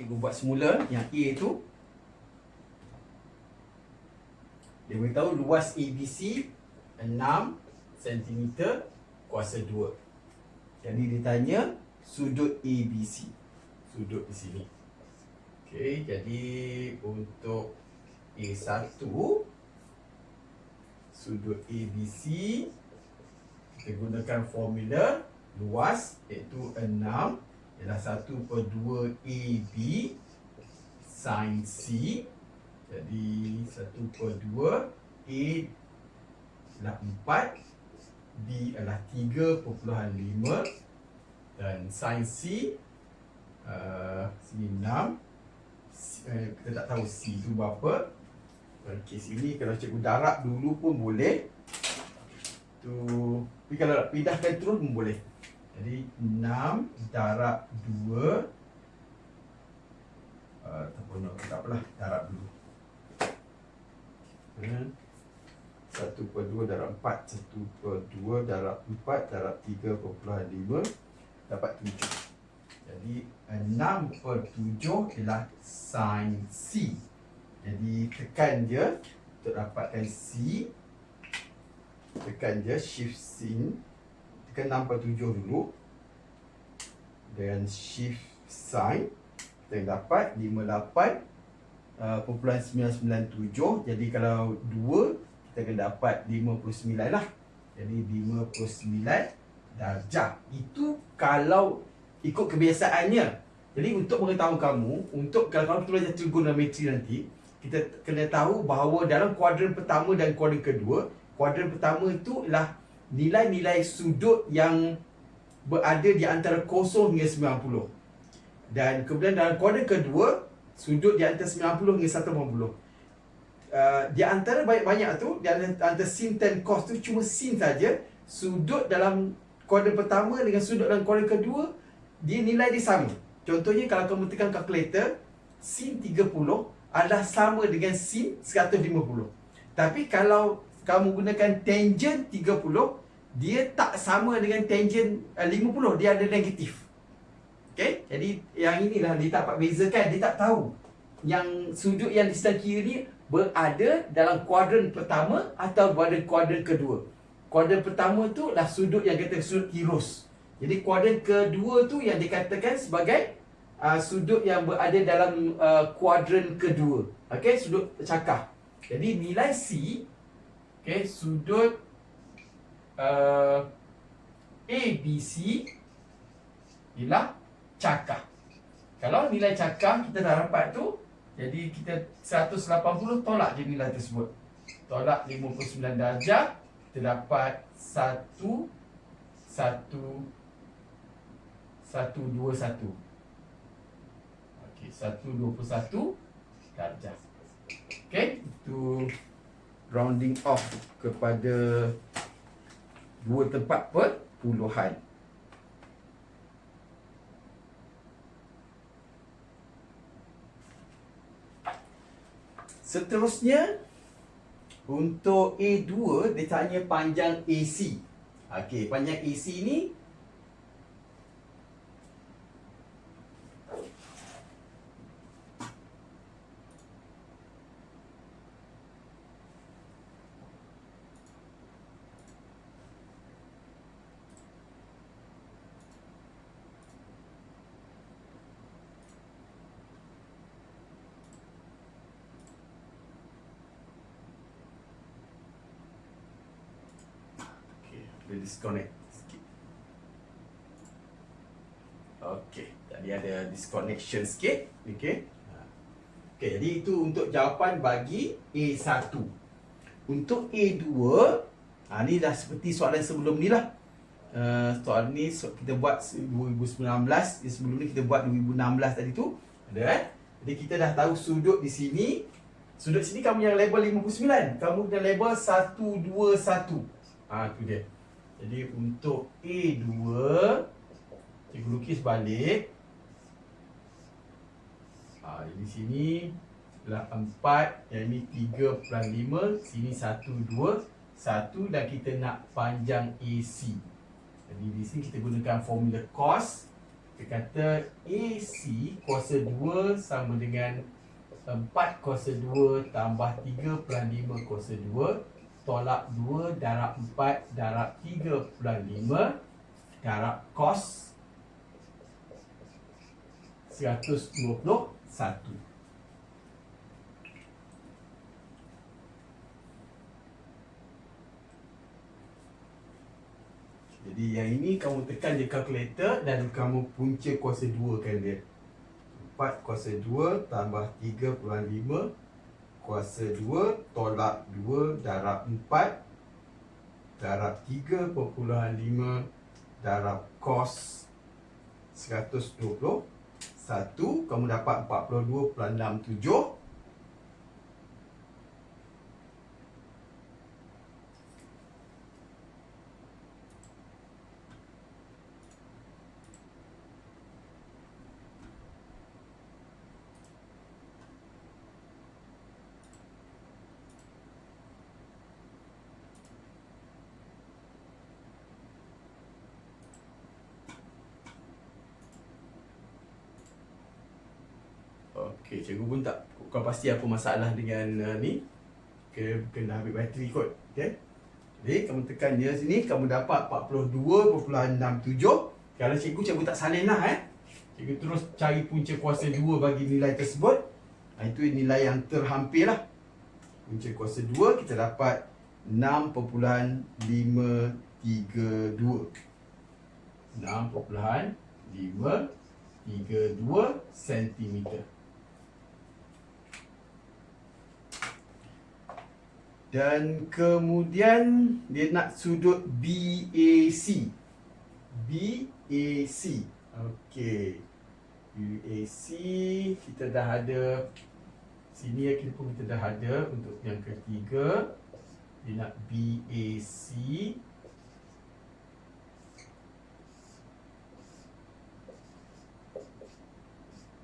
cikgu buat semula yang A tu dia beritahu luas ABC 6 cm kuasa 2 jadi dia tanya sudut ABC sudut di sini. Okey, jadi untuk A1 sudut ABC kita gunakan formula luas iaitu 6 ialah 1 per 2 AB sin C. Jadi 1 per 2 A adalah 4 B adalah 3.5 dan sin C uh, sini 6 uh, kita tak tahu C tu berapa. Dalam kes ini kalau cikgu darab dulu pun boleh. Tu tapi kalau nak pindahkan terus pun boleh jadi 6 darab 2 uh, apa nak tak apalah darab dulu hmm. 1 per 2 darab 4 1 per 2 darab 4 darab 3.5 dapat 7 jadi 6 per 7 ialah sin C. Jadi tekan dia untuk dapatkan C. Tekan je shift sin tekan 6 per 7 dulu. Dan shift sin kita dapat 58 uh, kumpulan 997 jadi kalau 2 kita akan dapat 59 lah. Jadi 59 darjah. Itu kalau ikut kebiasaannya. Jadi untuk mengetahui kamu untuk kalau kamu belajar trigonometri nanti kita kena tahu bahawa dalam kuadran pertama dan kuadran kedua kuadran pertama itu ialah nilai-nilai sudut yang berada di antara 0 hingga 90 dan kemudian dalam kuadran kedua sudut di antara 90 hingga 180 Uh, di antara banyak-banyak tu di antara sin dan cos tu cuma sin saja. Sudut dalam kuadran pertama dengan sudut dalam kuadran kedua dia nilai dia sama. Contohnya kalau kamu tekan kalkulator sin 30 adalah sama dengan sin 150. Tapi kalau kamu gunakan tangent 30, dia tak sama dengan tangent 50, eh, dia ada negatif. Okay? Jadi yang inilah dia tak dapat bezakan, dia tak tahu. Yang sudut yang di sebelah kiri ni berada dalam kuadran pertama atau kuadran kuadran kedua. Kuadran pertama tu lah sudut yang kata sudut kirus. Jadi kuadran kedua tu yang dikatakan sebagai uh, sudut yang berada dalam uh, kuadran kedua. Okey, sudut cakar. Jadi nilai C okey, sudut uh, ABC ialah cakar. Kalau nilai cakar kita dah dapat tu, jadi kita 180 tolak je nilai tersebut. Tolak 59 darjah, kita dapat 1 1 1 2 1. Okey, 121 darjah. Okey, itu rounding off kepada dua tempat perpuluhan. Seterusnya untuk A2 dia tanya panjang AC. Okey, panjang AC ni Dia disconnect sikit. Okay Tadi ada disconnection sikit. Okay ha. Okay jadi itu untuk jawapan bagi A1 Untuk A2 ha, Ni dah seperti soalan sebelum ni lah. Uh, Soalan ni kita buat 2019 Sebelum ni kita buat 2016 tadi tu. Ada kan Jadi kita dah tahu sudut di sini. Sudut sini kamu yang label 59 Kamu dah label 121 Ah, tu dia. Jadi untuk A2 Cikgu lukis balik. Ha, Di sini Sebelah 4 Yang ini 3 Sini 1, 2 1 dan kita nak panjang AC Jadi di sini kita gunakan formula cos. Kita kata AC kuasa 2 sama dengan 4 kuasa 2 tambah 3 pelan 5 kuasa 2 tolak 2 darab 4 darab 3 pelan 5 darab cos 121 Jadi yang ini kamu tekan je kalkulator dan kamu punca kuasa 2 kan dia. 4 kuasa 2 tambah 3 pelan 5 kuasa 2 tolak 2 darab 4 darab 3 perpuluhan 5 darab cos 120 1 kamu dapat 42 Okey, cikgu pun tak bukan pasti apa masalah dengan uh, ni. Ke kena ambil bateri kot. Okey. Jadi kamu tekan dia sini kamu dapat 42.67. Kalau cikgu cikgu tak salin lah eh. Cikgu terus cari punca kuasa 2 bagi nilai tersebut. Ha, itu nilai yang terhampir lah. Punca kuasa 2 kita dapat 6.532. 6.532 cm. Dan kemudian dia nak sudut BAC. BAC. Okey. BAC kita dah ada sini kita pun kita dah ada untuk yang ketiga. Dia nak BAC.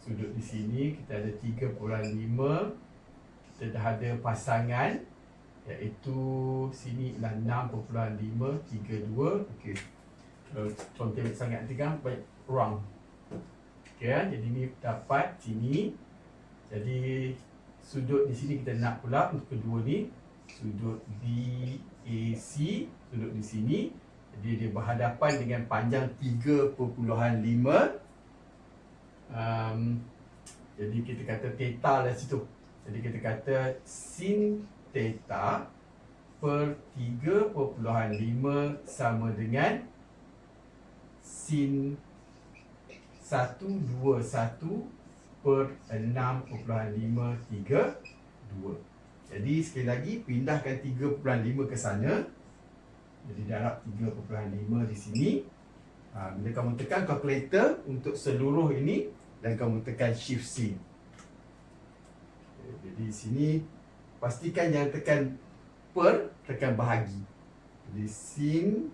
Sudut di sini kita ada 3.5. Kita dah ada pasangan iaitu sini ialah 6.532 okey. Kalau contoh sangat nanti kan banyak ruang okey kan jadi ni dapat sini. Jadi sudut di sini kita nak pula untuk kedua ni. Sudut BAC sudut di sini. Jadi dia berhadapan dengan panjang 3.5 um, jadi kita kata theta lah situ. Jadi kita kata sin theta per 3.5 sama dengan sin 121 per 6.532. Jadi sekali lagi pindahkan 3.5 ke sana. Jadi darab 3.5 di sini. Ha, bila kamu tekan calculator untuk seluruh ini dan kamu tekan shift C. Jadi sini pastikan jangan tekan per, tekan bahagi. Jadi sin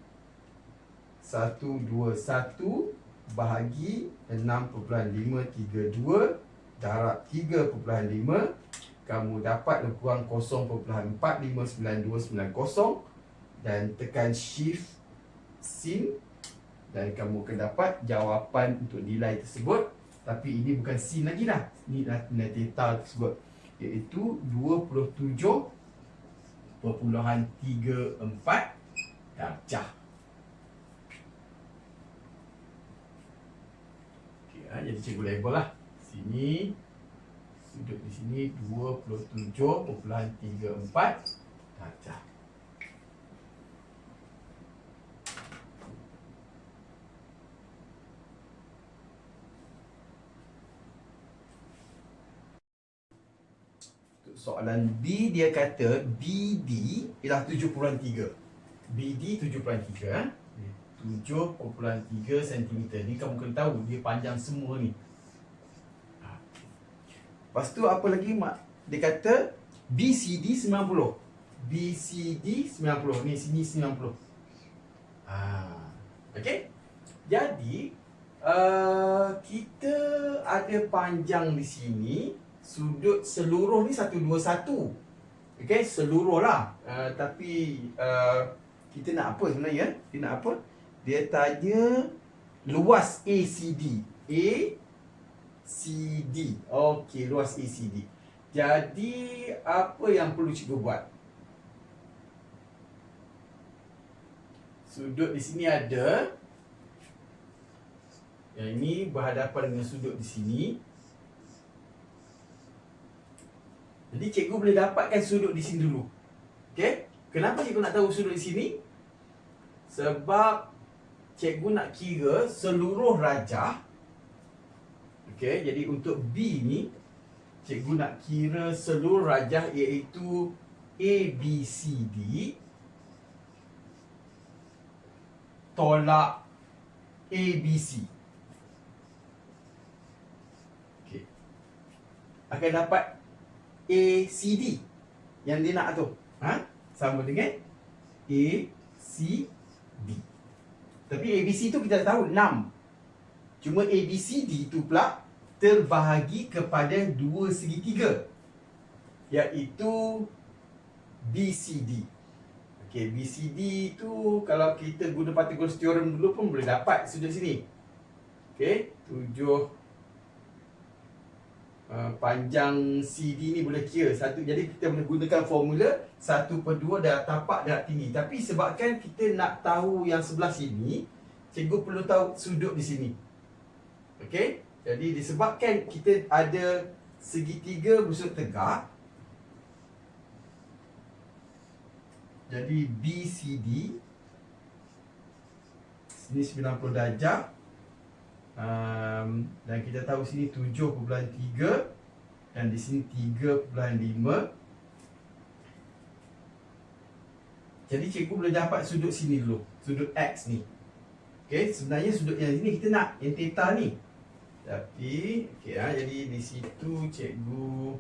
121 bahagi 6.532 darab 3.5 kamu dapat lebih kurang 0.459290 dan tekan shift sin dan kamu akan dapat jawapan untuk nilai tersebut. Tapi ini bukan sin lagi dah. Ini dah nilai theta tersebut iaitu 27.34 darjah. Okey, ha, jadi cikgu label lah. Sini sudut di sini 27.34 darjah. Soalan B dia kata BD ialah 7.3 BD 7.3 eh? 7.3 cm ni kamu kena tahu dia panjang semua ni. Ha. Lepas tu apa lagi mak? Dia kata BCD 90 BCD 90 ni sini 90 ha. Okay Jadi uh, Kita ada panjang di sini sudut seluruh ni 121 Okay, seluruh lah uh, Tapi uh, kita nak apa sebenarnya Dia nak apa Dia tanya luas ACD A CD. Okey, luas ACD. Jadi apa yang perlu cikgu buat? Sudut di sini ada. Yang ini berhadapan dengan sudut di sini. Jadi cikgu boleh dapatkan sudut di sini dulu. Okey? Kenapa cikgu nak tahu sudut di sini? Sebab cikgu nak kira seluruh rajah. Okey, jadi untuk B ni cikgu nak kira seluruh rajah iaitu A, B, C, D tolak A, B, C. Okey. Akan dapat A, C, D yang dia nak tu. Ha? Sama dengan A, C, D. Tapi A, B, C tu kita tahu 6. Cuma A, B, C, D tu pula terbahagi kepada dua segitiga. Iaitu B, C, D. Okey, B, C, D tu kalau kita guna Pythagoras theorem dulu pun boleh dapat sudut sini. Okey, tujuh uh, panjang CD ni boleh kira. Satu jadi kita boleh gunakan formula satu per dua darab tapak darab tinggi. Tapi sebabkan kita nak tahu yang sebelah sini cikgu perlu tahu sudut di sini. Okey? Jadi disebabkan kita ada segitiga bersudut tegak jadi BCD sini 90 darjah um, dan kita tahu sini 7.3 dan di sini 3.5 jadi cikgu boleh dapat sudut sini dulu sudut X ni. Okey, sebenarnya sudut yang ini kita nak yang theta ni. Tapi okey ha, jadi di situ cikgu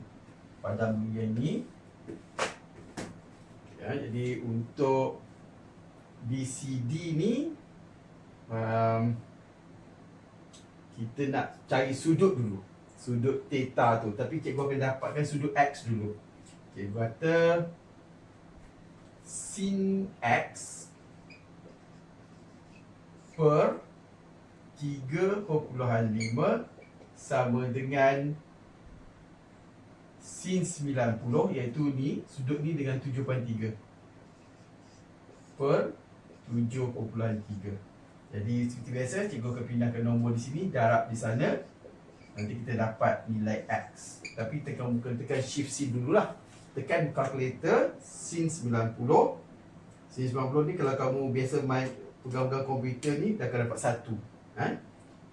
padam yang ni. Ya, jadi untuk BCD ni um, kita nak cari sudut dulu. Sudut theta tu. Tapi cikgu akan dapatkan sudut x dulu. Cikgu kata sin x per 3.5 sama dengan sin 90 iaitu ni sudut ni dengan 7.3 per 7.3 jadi seperti biasa cikgu akan pindahkan nombor di sini Darab di sana. Nanti kita dapat nilai X. Tapi tekan bukan tekan shift C dululah. Tekan calculator Sin 90 Sin 90 ni kalau kamu biasa main Pegang-pegang komputer ni Dah akan dapat satu ha?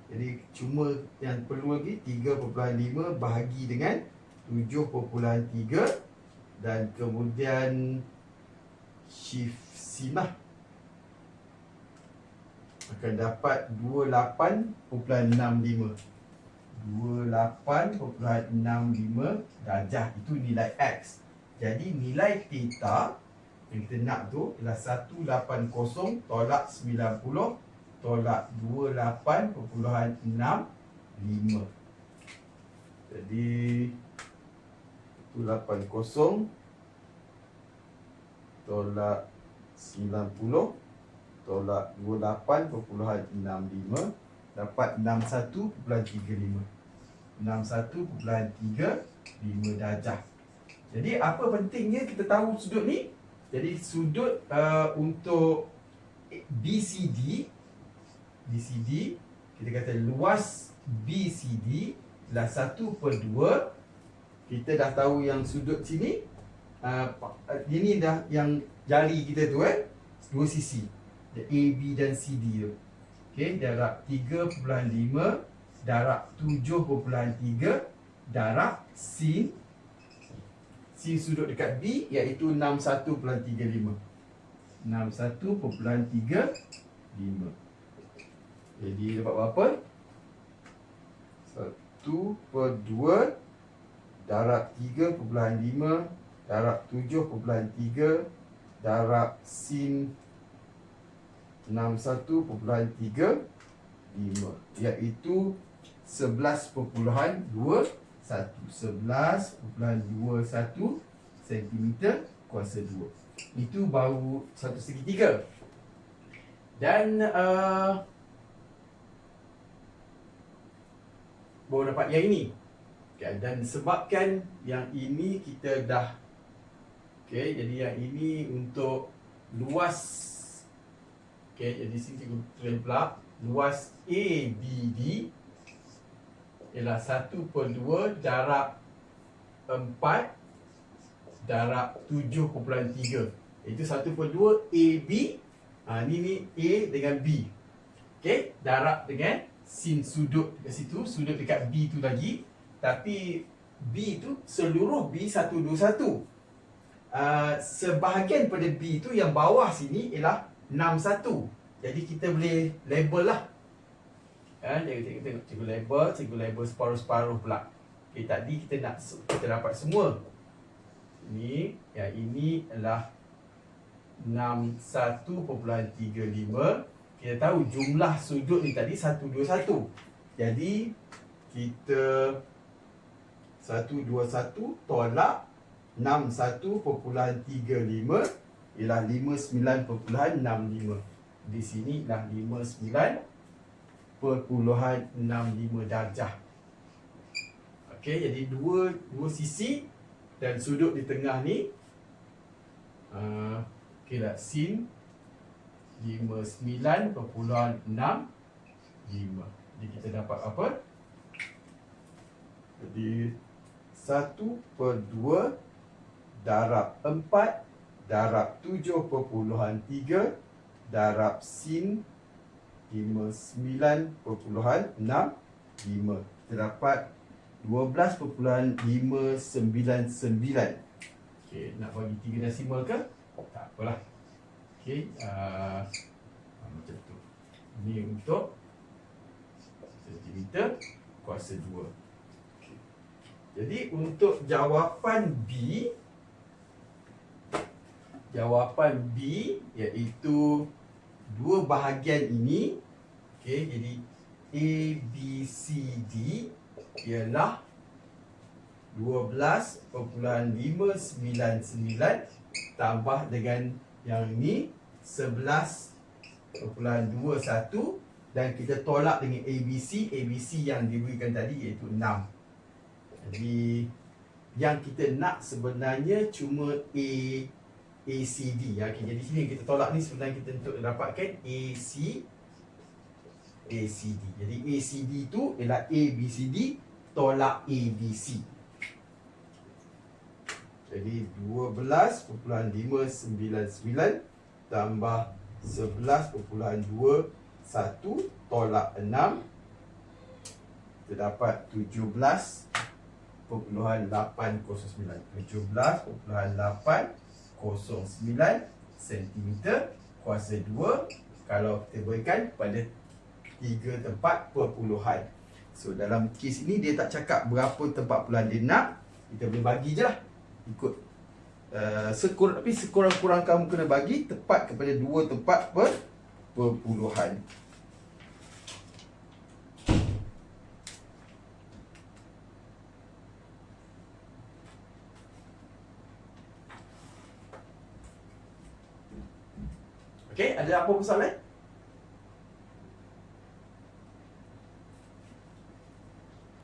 Jadi cuma yang perlu lagi 3.5 bahagi dengan 7.3 Dan kemudian Shift C lah akan dapat 28.65 28.65 darjah. Itu nilai X. Jadi nilai theta yang kita nak tu ialah 180 tolak 90 tolak 28.65 jadi 180 tolak 90 tolak 28.65 dapat 61.35 61.35 darjah. Jadi apa pentingnya kita tahu sudut ni? Jadi sudut uh, untuk BCD BCD kita kata luas BCD adalah 1 per 2 kita dah tahu yang sudut sini uh, ini dah yang jari kita tu eh dua sisi A, B dan C, D tu. Okey, darab 3.5 darab 7.3 darab sin sin sudut dekat B iaitu 61.35. 61.35. Jadi dapat berapa? 1 per 2 darab 3.5 darab 7.3 darab sin 61.35 iaitu 11.21 11.21 cm kuasa 2 itu baru satu segitiga dan uh, baru dapat yang ini. Okay, dan sebabkan yang ini kita dah Okay, jadi yang ini untuk luas Okay, jadi sini cikgu tulis pula Luas ABD Ialah 1 per 2 darab 4 Darab 7.3 Itu 1 per 2 AB ha, Ni ni A dengan B. Okay, darab dengan sin sudut dekat situ Sudut dekat B tu lagi. Tapi B tu seluruh B 121 uh, sebahagian pada B tu yang bawah sini ialah 61. Jadi kita boleh label lah. Kan, cikgu tengok, tengok cikgu label, cikgu label separuh-separuh pula. Okay, tadi kita nak kita dapat semua. Ini, yang ini adalah 61.35. Kita tahu jumlah sudut ni tadi 121. Jadi kita 121 tolak 61.35 ialah 59.65. Di sini dah 59.65 darjah. Okey, jadi dua dua sisi dan sudut di tengah ni uh, okey lah sin 59.65. Jadi kita dapat apa? Jadi 1 per 2 darab 4 darab 7.3 darab sin 59.65 kita dapat 12.599 Okey, nak bagi tiga desimal ke? Tak apalah. Okey, uh, macam tu. Ini untuk sentimeter kuasa 2. Okay. Jadi untuk jawapan B jawapan B iaitu dua bahagian ini okey jadi A B C D ialah 12.599 tambah dengan yang ini 11.21 dan kita tolak dengan ABC ABC yang diberikan tadi iaitu 6 jadi yang kita nak sebenarnya cuma A ACD ya. Okay, jadi sini kita tolak ni sebenarnya kita untuk dapatkan AC ACD. Jadi ACD tu ialah ABCD tolak ABC. Jadi 12.599 tambah 11.21 tolak 6 kita dapat 17.809 17.8 09 cm kuasa 2 kalau kita berikan pada 3 tempat perpuluhan. So dalam kes ini dia tak cakap berapa tempat puluhan dia nak, kita boleh bagi je lah ikut uh, sekurang tapi sekurang-kurang kamu kena bagi tepat kepada 2 tempat per perpuluhan. Okey, ada apa persoalan?